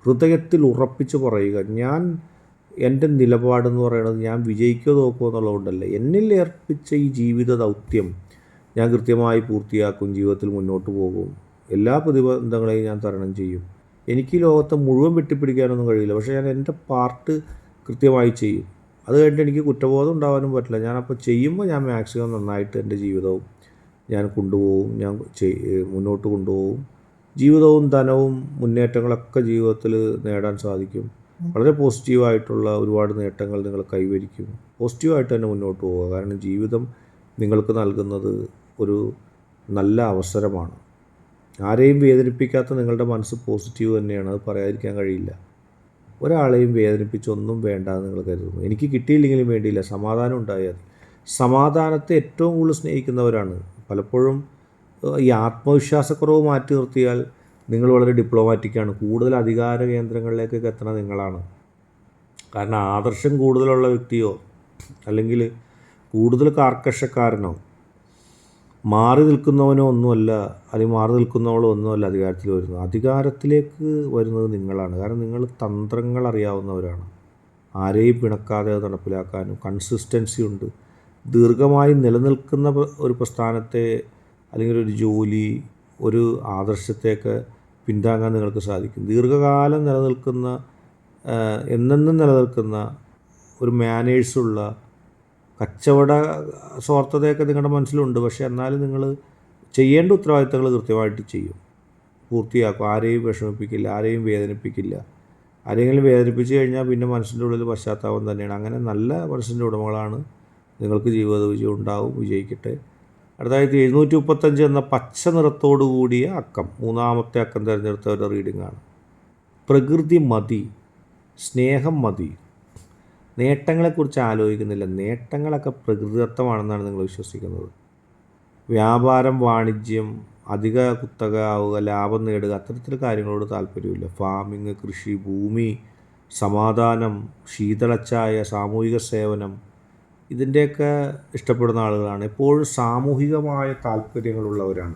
ഹൃദയത്തിൽ ഉറപ്പിച്ച് പറയുക ഞാൻ എന്റെ നിലപാടെന്ന് പറയുന്നത് ഞാൻ വിജയിക്കുക നോക്കുമോ എന്നുള്ളതുകൊണ്ടല്ല എന്നിൽ ഏർപ്പിച്ച ഈ ജീവിത ദൗത്യം ഞാൻ കൃത്യമായി പൂർത്തിയാക്കും ജീവിതത്തിൽ മുന്നോട്ട് പോകും. എല്ലാ പ്രതിബന്ധങ്ങളെയും ഞാൻ തരണം ചെയ്യും. എനിക്ക് ലോകത്തെ മുഴുവൻ വെട്ടിപ്പിടിക്കാനൊന്നും കഴിയില്ല. പക്ഷേ ഞാൻ എന്റെ പാർട്ട് കൃത്യമായി ചെയ്യും. അത് കഴിഞ്ഞിട്ട് എനിക്ക് കുറ്റബോധം ഉണ്ടാവാനും പറ്റില്ല. ഞാനപ്പോൾ ചെയ്യുമ്പോൾ ഞാൻ മാക്സിമം നന്നായിട്ട് എന്റെ ജീവിതവും ഞാൻ കൊണ്ടുപോകും. ഞാൻ മുന്നോട്ട് കൊണ്ടുപോകും. ജീവിതവും ധനവും മുന്നേറ്റങ്ങളൊക്കെ ജീവിതത്തിൽ നേടാൻ സാധിക്കും. വളരെ പോസിറ്റീവായിട്ടുള്ള ഒരുപാട് നേട്ടങ്ങൾ നിങ്ങൾ കൈവരിക്കും. പോസിറ്റീവായിട്ട് തന്നെ മുന്നോട്ട് പോവുക. കാരണം ജീവിതം നിങ്ങൾക്ക് നൽകുന്നത് ഒരു നല്ല അവസരമാണ്. ആരെയും വേദനിപ്പിക്കാത്ത നിങ്ങളുടെ മനസ്സ് പോസിറ്റീവ് തന്നെയാണ്. അത് പറയാതിരിക്കാൻ കഴിയില്ല. ഒരാളെയും വേദനിപ്പിച്ചൊന്നും വേണ്ട എന്ന് നിങ്ങൾ കരുതുന്നു. എനിക്ക് കിട്ടിയില്ലെങ്കിലും വേണ്ടിയില്ല. സമാധാനം ഉണ്ടായാൽ സമാധാനത്തെ ഏറ്റവും കൂടുതൽ സ്നേഹിക്കുന്നവരാണ്. പലപ്പോഴും ഈ ആത്മവിശ്വാസക്കുറവ് മാറ്റി നിർത്തിയാൽ നിങ്ങൾ വളരെ ഡിപ്ലോമാറ്റിക്കാണ് കൂടുതൽ അധികാര കേന്ദ്രങ്ങളിലേക്കൊക്കെ എത്തണ നിങ്ങളാണ്. കാരണം ആദർശം കൂടുതലുള്ള വ്യക്തിയോ അല്ലെങ്കിൽ കൂടുതൽ കാർക്കശക്കാരനോ മാറി നിൽക്കുന്നവനോ ഒന്നുമല്ല അല്ലെങ്കിൽ മാറി നിൽക്കുന്നവളോ ഒന്നുമല്ല അധികാരത്തിൽ വരുന്നത്. അധികാരത്തിലേക്ക് വരുന്നത് നിങ്ങളാണ്. കാരണം നിങ്ങൾ തന്ത്രങ്ങൾ അറിയാവുന്നവരാണ്. ആരെയും പിണക്കാതെ നടപ്പിലാക്കാനും കൺസിസ്റ്റൻസി ഉണ്ട്. ദീർഘമായി നിലനിൽക്കുന്ന ഒരു പ്രസ്ഥാനത്തെ അല്ലെങ്കിൽ ഒരു ജോലി ഒരു ആദർശത്തെയൊക്കെ പിന്താങ്ങാൻ നിങ്ങൾക്ക് സാധിക്കും. ദീർഘകാലം നിലനിൽക്കുന്ന എന്നെന്നും നിലനിൽക്കുന്ന ഒരു മാനേഴ്സുള്ള കച്ചവട സ്വാർത്ഥതയൊക്കെ നിങ്ങളുടെ മനസ്സിലുണ്ട്. പക്ഷേ എന്നാലും നിങ്ങൾ ചെയ്യേണ്ട ഉത്തരവാദിത്തങ്ങൾ കൃത്യമായിട്ട് ചെയ്യും. പൂർത്തിയാക്കും. ആരെയും വിഷമിപ്പിക്കില്ല ആരെയും വേദനിപ്പിക്കില്ല. ആരെങ്കിലും വേദനിപ്പിച്ച് കഴിഞ്ഞാൽ പിന്നെ മനസ്സിന്റെ ഉള്ളിൽ പശ്ചാത്താപം തന്നെയാണ്. അങ്ങനെ നല്ല മനസ്സിന്റെ ഉടമകളാണ് നിങ്ങൾക്ക് ജീവിത വിജയം ഉണ്ടാവും വിജയിക്കട്ടെ. അടുത്തായിട്ട് എഴുന്നൂറ്റി മുപ്പത്തഞ്ച് എന്ന പച്ച നിറത്തോടു കൂടിയ അക്കം. മൂന്നാമത്തെ അക്കം തിരഞ്ഞെടുത്തവരുടെ റീഡിങ്ങാണ് പ്രകൃതി മതി സ്നേഹം മതി. നേട്ടങ്ങളെക്കുറിച്ച് ആലോചിക്കുന്നില്ല. നേട്ടങ്ങളൊക്കെ പ്രകൃതിദത്തമാണെന്നാണ് നിങ്ങൾ വിശ്വസിക്കുന്നത്. വ്യാപാരം വാണിജ്യം അധിക കുത്തക ആവുക ലാഭം നേടുക അത്തരത്തിൽ കാര്യങ്ങളോട് താല്പര്യമില്ല. ഫാമിങ് കൃഷി ഭൂമി സമാധാനം ശീതളച്ചായ സാമൂഹിക സേവനം ഇതിന്റെയൊക്കെ ഇഷ്ടപ്പെടുന്ന ആളുകളാണ്. എപ്പോഴും സാമൂഹികമായ താല്പര്യങ്ങളുള്ളവരാണ്.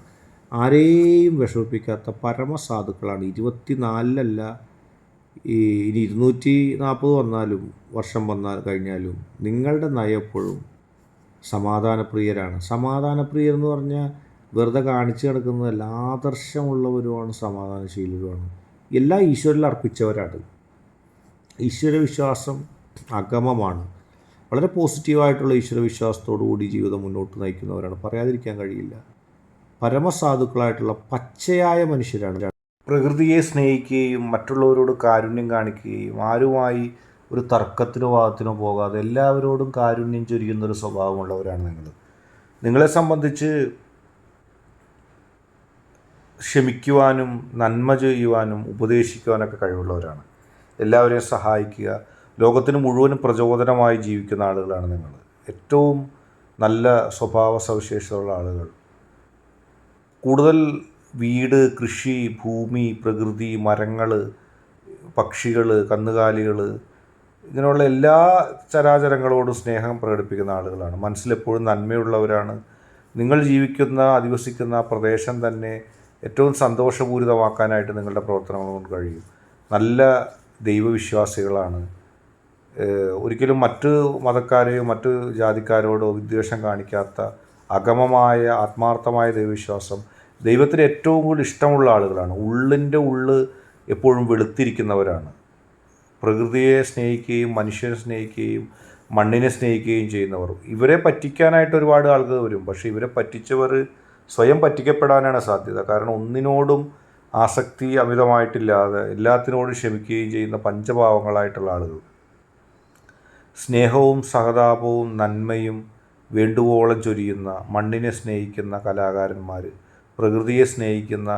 ആരെയും വിഷമിപ്പിക്കാത്ത പരമസാധുക്കളാണ്. ഇരുപത്തിനാലിലല്ല ഈ ഇനി ഇരുന്നൂറ്റി നാൽപ്പത് വന്നാലും വർഷം വന്നാൽ കഴിഞ്ഞാലും നിങ്ങളുടെ നയം എപ്പോഴും സമാധാനപ്രിയരാണ്. സമാധാനപ്രിയർ എന്ന് പറഞ്ഞാൽ വെറുതെ കാണിച്ചു കിടക്കുന്നതല്ല ആദർശമുള്ളവരുമാണ് സമാധാനശീലരുമാണ്. എല്ലാ ഈശ്വരിൽ അർപ്പിച്ചവരാണ്. ഈശ്വരവിശ്വാസം അഗമമാണ്. വളരെ പോസിറ്റീവായിട്ടുള്ള ഈശ്വരവിശ്വാസത്തോടു കൂടി ജീവിതം മുന്നോട്ട് നയിക്കുന്നവരാണ്. പറയാതിരിക്കാൻ കഴിയില്ല. പരമസാധുക്കളായിട്ടുള്ള പച്ചയായ മനുഷ്യരാണ്. പ്രകൃതിയെ സ്നേഹിക്കുകയും മറ്റുള്ളവരോട് കാരുണ്യം കാണിക്കുകയും ആരുമായി ഒരു തർക്കത്തിനോ വാദത്തിനോ പോകാതെ എല്ലാവരോടും കാരുണ്യം ചൊരിയുന്ന ഒരു സ്വഭാവമുള്ളവരാണ് നിങ്ങൾ. നിങ്ങളെ സംബന്ധിച്ച് ക്ഷമിക്കുവാനും നന്മ ചെയ്യുവാനും ഉപദേശിക്കുവാനൊക്കെ കഴിവുള്ളവരാണ്. എല്ലാവരെയും സഹായിക്കുക. ലോകത്തിന് മുഴുവനും പ്രചോദനമായി ജീവിക്കുന്ന ആളുകളാണ് നിങ്ങൾ. ഏറ്റവും നല്ല സ്വഭാവ സവിശേഷതയുള്ള ആളുകൾ. കൂടുതൽ വീട് കൃഷി ഭൂമി പ്രകൃതി മരങ്ങൾ പക്ഷികൾ കന്നുകാലികൾ ഇങ്ങനെയുള്ള എല്ലാ ചരാചരങ്ങളോടും സ്നേഹം പ്രകടിപ്പിക്കുന്ന ആളുകളാണ്. മനസ്സിലെപ്പോഴും നന്മയുള്ളവരാണ്. നിങ്ങൾ ജീവിക്കുന്ന അധിവസിക്കുന്ന പ്രദേശം തന്നെ ഏറ്റവും സന്തോഷപൂരിതമാക്കാനായിട്ട് നിങ്ങളുടെ പ്രവർത്തനങ്ങൾ കൊണ്ട് കഴിയും. നല്ല ദൈവവിശ്വാസികളാണ്. ഒരിക്കലും മറ്റ് മതക്കാരെയോ മറ്റ് ജാതിക്കാരോടോ വിദ്വേഷം കാണിക്കാത്ത അഗമമായ ആത്മാർത്ഥമായ ദൈവവിശ്വാസം ദൈവത്തിന് ഏറ്റവും കൂടുതൽ ഇഷ്ടമുള്ള ആളുകളാണ്. ഉള്ളിന്റെ ഉള്ള് എപ്പോഴും വെളുത്തിരിക്കുന്നവരാണ്. പ്രകൃതിയെ സ്നേഹിക്കുകയും മനുഷ്യനെ സ്നേഹിക്കുകയും മണ്ണിനെ സ്നേഹിക്കുകയും ചെയ്യുന്നവർ. ഇവരെ പറ്റിക്കാനായിട്ട് ഒരുപാട് ആളുകൾ വരും. പക്ഷേ ഇവരെ പറ്റിച്ചവർ സ്വയം പറ്റിക്കപ്പെടാനാണ് സാധ്യത. കാരണം ഒന്നിനോടും ആസക്തി അമിതമായിട്ടില്ലാതെ എല്ലാത്തിനോടും ക്ഷമിക്കുകയും ചെയ്യുന്ന പഞ്ചഭാവങ്ങളായിട്ടുള്ള ആളുകൾ. സ്നേഹവും സഹതാപവും നന്മയും വേണ്ടുവോളം ചൊരിയുന്ന മണ്ണിനെ സ്നേഹിക്കുന്ന കലാകാരന്മാർ. പ്രകൃതിയെ സ്നേഹിക്കുന്ന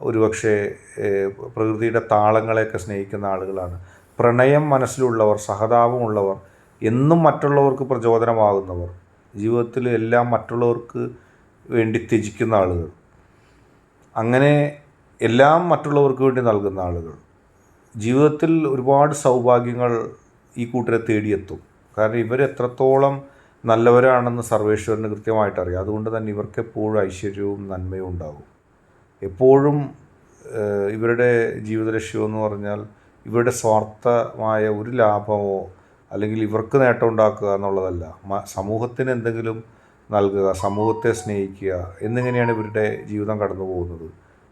ഒരുപക്ഷെ പ്രകൃതിയുടെ താളങ്ങളെയൊക്കെ സ്നേഹിക്കുന്ന ആളുകളാണ്. പ്രണയം മനസ്സിലുള്ളവർ സഹതാപമുള്ളവർ എന്നും മറ്റുള്ളവർക്ക് പ്രചോദനമാകുന്നവർ ജീവിതത്തിൽ എല്ലാം മറ്റുള്ളവർക്ക് വേണ്ടി ത്യജിക്കുന്ന ആളുകൾ. അങ്ങനെ എല്ലാം മറ്റുള്ളവർക്ക് വേണ്ടി നൽകുന്ന ആളുകൾ. ജീവിതത്തിൽ ഒരുപാട് സൗഭാഗ്യങ്ങൾ ഈ കൂട്ടരെ തേടിയെത്തും. കാരണം ഇവർ എത്രത്തോളം നല്ലവരാണെന്ന് സർവേശ്വരന് കൃത്യമായിട്ട് അറിയാം അതുകൊണ്ട് തന്നെ ഇവർക്ക് എപ്പോഴും ഐശ്വര്യവും നന്മയും ഉണ്ടാകും എപ്പോഴും ഇവരുടെ ജീവിത ലക്ഷ്യമെന്ന് പറഞ്ഞാൽ ഇവരുടെ സ്വാർത്ഥമായ ഒരു ലാഭമോ അല്ലെങ്കിൽ ഇവർക്ക് നേട്ടം ഉണ്ടാക്കുക എന്നുള്ളതല്ല. സമൂഹത്തിന് എന്തെങ്കിലും നൽകുക സമൂഹത്തെ സ്നേഹിക്കുക എന്നിങ്ങനെയാണ് ഇവരുടെ ജീവിതം കടന്നു പോകുന്നത്.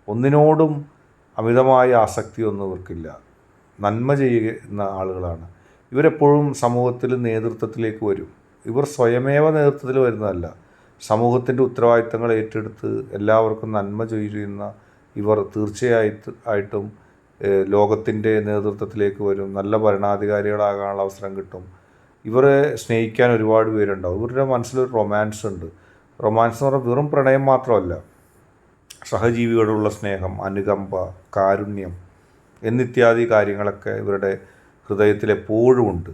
ഒന്നിനോടും അമിതമായ ആസക്തിയൊന്നും ഇവർക്കില്ല. നന്മ ചെയ്യുന്ന ആളുകളാണ്. ഇവരെപ്പോഴും സമൂഹത്തിൽ നേതൃത്വത്തിലേക്ക് വരും. ഇവർ സ്വയമേവ നേതൃത്വത്തിൽ വരുന്നതല്ല. സമൂഹത്തിന്റെ ഉത്തരവാദിത്തങ്ങൾ ഏറ്റെടുത്ത് എല്ലാവർക്കും നന്മ ചെയ്യുന്ന ഇവർ തീർച്ചയായിട്ടും ലോകത്തിന്റെ നേതൃത്വത്തിലേക്ക് വരും. നല്ല ഭരണാധികാരികളാകാനുള്ള അവസരം കിട്ടും. ഇവരെ സ്നേഹിക്കാൻ ഒരുപാട് പേരുണ്ടാവും. ഇവരുടെ മനസ്സിലൊരു റൊമാൻസ് ഉണ്ട്. റൊമാൻസ് എന്ന് പറഞ്ഞാൽ വെറും പ്രണയം മാത്രമല്ല. സഹജീവികളോടുള്ള സ്നേഹം അനുകമ്പ കാരുണ്യം എന്നിത്യാദി കാര്യങ്ങളൊക്കെ ഇവരുടെ ഹൃദയത്തിൽ എപ്പോഴും ഉണ്ട്.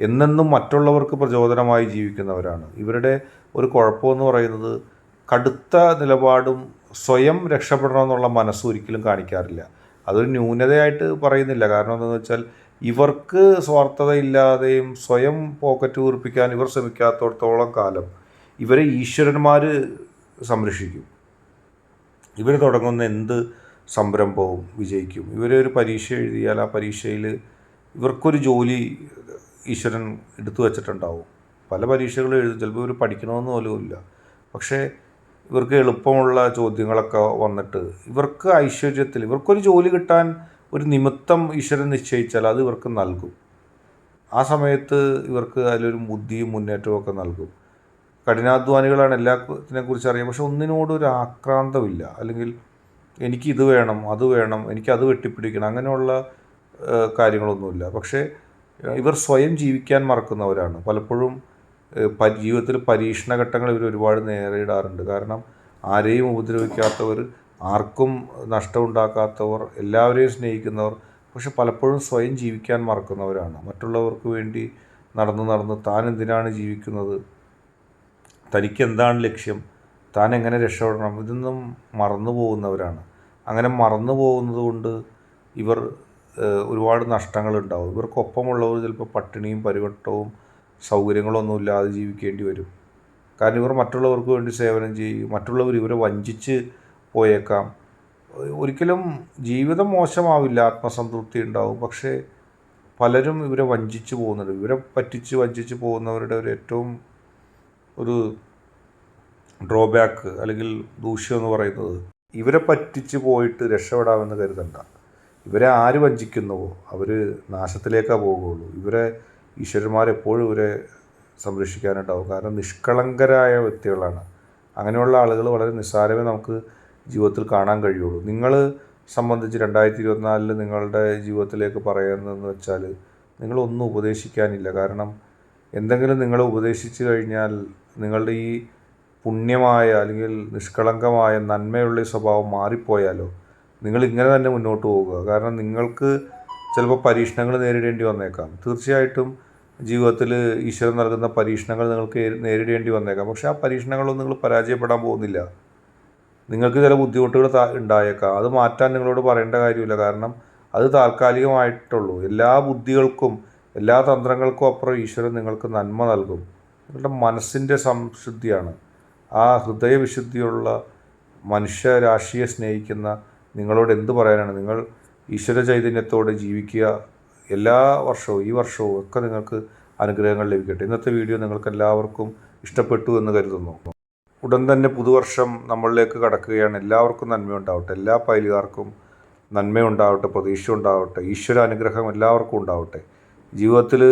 എന്നെന്നും മറ്റുള്ളവർക്ക് പ്രചോദനമായി ജീവിക്കുന്നവരാണ്. ഇവരുടെ ഒരു കുഴപ്പമെന്ന് പറയുന്നത് കടുത്ത നിലപാടും സ്വയം രക്ഷപ്പെടണമെന്നുള്ള മനസ്സ് ഒരിക്കലും കാണിക്കാറില്ല. അതൊരു ന്യൂനതയായിട്ട് പറയുന്നില്ല. കാരണം എന്താണെന്ന് വെച്ചാൽ ഇവർക്ക് സ്വാർത്ഥതയില്ലാതെയും സ്വയം പോക്കറ്റ് വീർപ്പിക്കാൻ ഇവർ ശ്രമിക്കാത്തടത്തോളം കാലം ഇവരെ ഈശ്വരന്മാർ സംരക്ഷിക്കും. ഇവർ തുടങ്ങുന്ന എന്ത് സംരംഭവും വിജയിക്കും. ഇവരൊരു പരീക്ഷ എഴുതിയാൽ ആ പരീക്ഷയിൽ ഇവർക്കൊരു ജോലി ഈശ്വരൻ എടുത്തു വച്ചിട്ടുണ്ടാവും. പല പരീക്ഷകളും എഴുതും. ചിലപ്പോൾ ഇവർ പഠിക്കണമെന്ന് പോലും ഇല്ല. പക്ഷേ ഇവർക്ക് എളുപ്പമുള്ള ചോദ്യങ്ങളൊക്കെ വന്നിട്ട് ഇവർക്ക് ഐശ്വര്യത്തിൽ ഇവർക്കൊരു ജോലി കിട്ടാൻ ഒരു നിമിത്തം ഈശ്വരൻ നിശ്ചയിച്ചാൽ അത് ഇവർക്ക് നൽകും. ആ സമയത്ത് ഇവർക്ക് അതിലൊരു ബുദ്ധിയും മുന്നേറ്റവും ഒക്കെ നൽകും. കഠിനാധ്വാനികളാണ് എല്ലാത്തിനെ കുറിച്ച് അറിയാം പക്ഷെ ഒന്നിനോട് ഒരു ആക്രാന്തമില്ല. അല്ലെങ്കിൽ എനിക്ക് ഇത് വേണം അത് വേണം എനിക്കത് വെട്ടിപ്പിടിക്കണം അങ്ങനെയുള്ള കാര്യങ്ങളൊന്നുമില്ല. പക്ഷേ ഇവർ സ്വയം ജീവിക്കാൻ മറക്കുന്നവരാണ്. പലപ്പോഴും ജീവിതത്തിൽ പരീക്ഷണ ഘട്ടങ്ങൾ ഇവർ ഒരുപാട് നേരിടാറുണ്ട്. കാരണം ആരെയും ഉപദ്രവിക്കാത്തവർ ആർക്കും നഷ്ടമുണ്ടാക്കാത്തവർ എല്ലാവരെയും സ്നേഹിക്കുന്നവർ പക്ഷെ പലപ്പോഴും സ്വയം ജീവിക്കാൻ മറക്കുന്നവരാണ്. മറ്റുള്ളവർക്ക് വേണ്ടി നടന്ന് നടന്ന് താൻ എന്തിനാണ് ജീവിക്കുന്നത്? തനിക്ക് എന്താണ് ലക്ഷ്യം? താൻ എങ്ങനെ രക്ഷപ്പെടണം? ഇതൊന്നും മറന്നു പോകുന്നവരാണ് അങ്ങനെ മറന്നു പോകുന്നത് കൊണ്ട് ഇവർ ഒരുപാട് നഷ്ടങ്ങളുണ്ടാവും. ഇവർക്കൊപ്പമുള്ളവർ ചിലപ്പോൾ പട്ടിണിയും പരിവട്ടവും സൗകര്യങ്ങളൊന്നും ഇല്ലാതെ ജീവിക്കേണ്ടി വരും. കാരണം ഇവർ മറ്റുള്ളവർക്ക് വേണ്ടി സേവനം ചെയ്യും. മറ്റുള്ളവർ ഇവരെ വഞ്ചിച്ച് പോയേക്കാം. ഒരിക്കലും ജീവിതം മോശമാവില്ല ആത്മസംതൃപ്തി ഉണ്ടാവും. പക്ഷേ പലരും ഇവരെ വഞ്ചിച്ച് പോകുന്നുണ്ട്. ഇവരെ പറ്റിച്ച് വഞ്ചിച്ച് പോകുന്നവരുടെ ഒരു ഏറ്റവും ഒരു ഡ്രോബാക്ക് അല്ലെങ്കിൽ ദൂഷ്യം എന്ന് പറയുന്നത് ഇവരെ പറ്റിച്ച് പോയിട്ട് രക്ഷപ്പെടാമെന്ന് കരുതണ്ട. ഇവരെ ആര് വഞ്ചിക്കുന്നുവോ? അവർ നാശത്തിലേക്കാണ് പോകുകയുള്ളൂ ഇവരെ ഈശ്വരന്മാരെപ്പോഴും ഇവരെ സംരക്ഷിക്കാനുണ്ടാവും. കാരണം നിഷ്കളങ്കരായ വ്യക്തികളാണ്. അങ്ങനെയുള്ള ആളുകൾ വളരെ നിസ്സാരമേ നമുക്ക് ജീവിതത്തിൽ കാണാൻ കഴിയുള്ളൂ. നിങ്ങൾ സംബന്ധിച്ച് രണ്ടായിരത്തി ഇരുപത്തിനാലിൽ നിങ്ങളുടെ ജീവിതത്തിലേക്ക് പറയുന്നതെന്ന് വെച്ചാൽ നിങ്ങളൊന്നും ഉപദേശിക്കാനില്ല. കാരണം എന്തെങ്കിലും നിങ്ങളെ ഉപദേശിച്ചു കഴിഞ്ഞാൽ നിങ്ങളുടെ ഈ പുണ്യമായ അല്ലെങ്കിൽ നിഷ്കളങ്കമായ നന്മയുള്ള സ്വഭാവം മാറിപ്പോയാലോ നിങ്ങൾ ഇങ്ങനെ തന്നെ മുന്നോട്ട് പോവുക കാരണം നിങ്ങൾക്ക് ചിലപ്പോൾ പരീക്ഷണങ്ങൾ നേരിടേണ്ടി വന്നേക്കാം. തീർച്ചയായിട്ടും ജീവിതത്തിൽ ഈശ്വരൻ നൽകുന്ന പരീക്ഷണങ്ങൾ നിങ്ങൾക്ക് നേരിടേണ്ടി വന്നേക്കാം. പക്ഷെ ആ പരീക്ഷണങ്ങളൊന്നും നിങ്ങൾ പരാജയപ്പെടാൻ പോകുന്നില്ല. നിങ്ങൾക്ക് ചില ബുദ്ധിമുട്ടുകൾ ഉണ്ടായേക്കാം. അത് മാറ്റാൻ നിങ്ങളോട് പറയേണ്ട കാര്യമില്ല. കാരണം അത് താൽക്കാലികമായിട്ടുള്ളൂ. എല്ലാ ബുദ്ധികൾക്കും എല്ലാ തന്ത്രങ്ങൾക്കും അപ്പുറം ഈശ്വരൻ നിങ്ങൾക്ക് നന്മ നൽകും. നിങ്ങളുടെ മനസ്സിന്റെ സംശുദ്ധിയാണ്. ആ ഹൃദയവിശുദ്ധിയുള്ള മനുഷ്യരാശിയെ സ്നേഹിക്കുന്ന നിങ്ങളോട് എന്ത് പറയാനാണ്? നിങ്ങൾ ഈശ്വര ചൈതന്യത്തോടെ ജീവിക്കുക. എല്ലാ വർഷവും ഈ വർഷവും ഒക്കെ നിങ്ങൾക്ക് അനുഗ്രഹങ്ങൾ ലഭിക്കട്ടെ. ഇന്നത്തെ വീഡിയോ നിങ്ങൾക്ക് എല്ലാവർക്കും ഇഷ്ടപ്പെട്ടു എന്ന് കരുതുന്നു. ഉടൻ തന്നെ പുതുവർഷം നമ്മളിലേക്ക് കടക്കുകയാണ്. എല്ലാവർക്കും നന്മയുണ്ടാവട്ടെ. എല്ലാ പൈലുകാർക്കും നന്മയുണ്ടാവട്ടെ പ്രതീക്ഷ ഉണ്ടാവട്ടെ ഈശ്വര അനുഗ്രഹം എല്ലാവർക്കും ഉണ്ടാവട്ടെ. ജീവിതത്തിൽ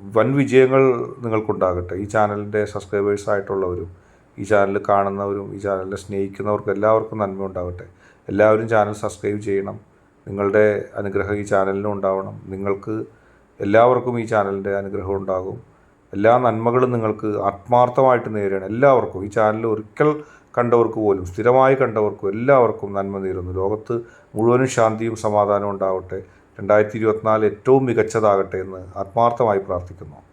വൻ വിജയങ്ങൾ നിങ്ങൾക്കുണ്ടാകട്ടെ. ഈ ചാനലിന്റെ സബ്സ്ക്രൈബേഴ്സ് ആയിട്ടുള്ളവരും ഈ ചാനൽ കാണുന്നവരും ഈ ചാനലിനെ സ്നേഹിക്കുന്നവർക്കും എല്ലാവർക്കും നന്മ എല്ലാവരും ചാനൽ സബ്സ്ക്രൈബ് ചെയ്യണം. നിങ്ങളുടെ അനുഗ്രഹം ഈ ചാനലിനും ഉണ്ടാവണം. നിങ്ങൾക്ക് എല്ലാവർക്കും ഈ ചാനലിന്റെ അനുഗ്രഹം ഉണ്ടാകും. എല്ലാ നന്മകളും നിങ്ങൾക്ക് ആത്മാർത്ഥമായിട്ട് നേരിടണം എല്ലാവർക്കും ഈ ചാനൽ ഒരിക്കൽ കണ്ടവർക്ക് പോലും സ്ഥിരമായി കണ്ടവർക്കും എല്ലാവർക്കും നന്മ നേരുന്നു. ലോകത്ത് മുഴുവനും ശാന്തിയും സമാധാനവും ഉണ്ടാവട്ടെ. രണ്ടായിരത്തി ഇരുപത്തിനാല് ഏറ്റവും മികച്ചതാകട്ടെ എന്ന് ആത്മാർത്ഥമായി പ്രാർത്ഥിക്കുന്നു.